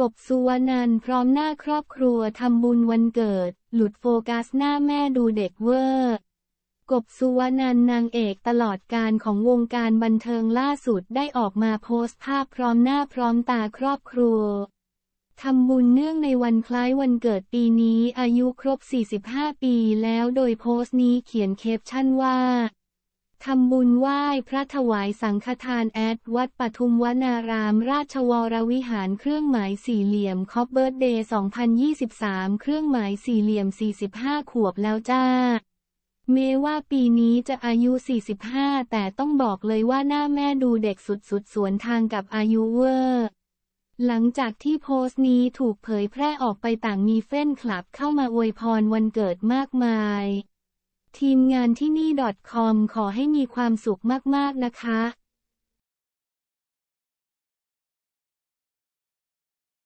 กบสุวรรณันพร้อมหน้าครอบครัวทำบุญวันเกิด หลุดโฟกัสหน้าแม่ดูเด็กเวอร์ กบสุวรรณันนางเอกตลอดการของวงการบันเทิงล่าสุดได้ออกมาโพสต์ภาพพร้อมหน้าพร้อมตาครอบครัวทำบุญเนื่องในวันคล้ายวันเกิดปีนี้อายุครบ 45 ปีแล้วโดยโพสต์นี้เขียนเคปชั่นว่า ทำบุญไหว้พระถวายสังฆทานแอด วัดปทุมวนาราม ราชวรวิหารเครื่องหมายสี่เหลี่ยมคอปเบิร์ดเดย์2023 เครื่องหมายสี่เหลี่ยม 45 ขวบแล้วจ้า เมว่าปีนี้จะอายุ 45 แต่ต้องบอกเลยว่าหน้าแม่ดูเด็กสุดๆ สวนทางกับอายุเวอร์ หลังจากที่โพสต์นี้ถูกเผยแพร่ออกไปต่างมีเฟ้นคลับเข้ามาอวยพรวันเกิดมากมาย ทีมงานที่นี่ .com ขอให้มีความสุขมาก ๆ นะคะ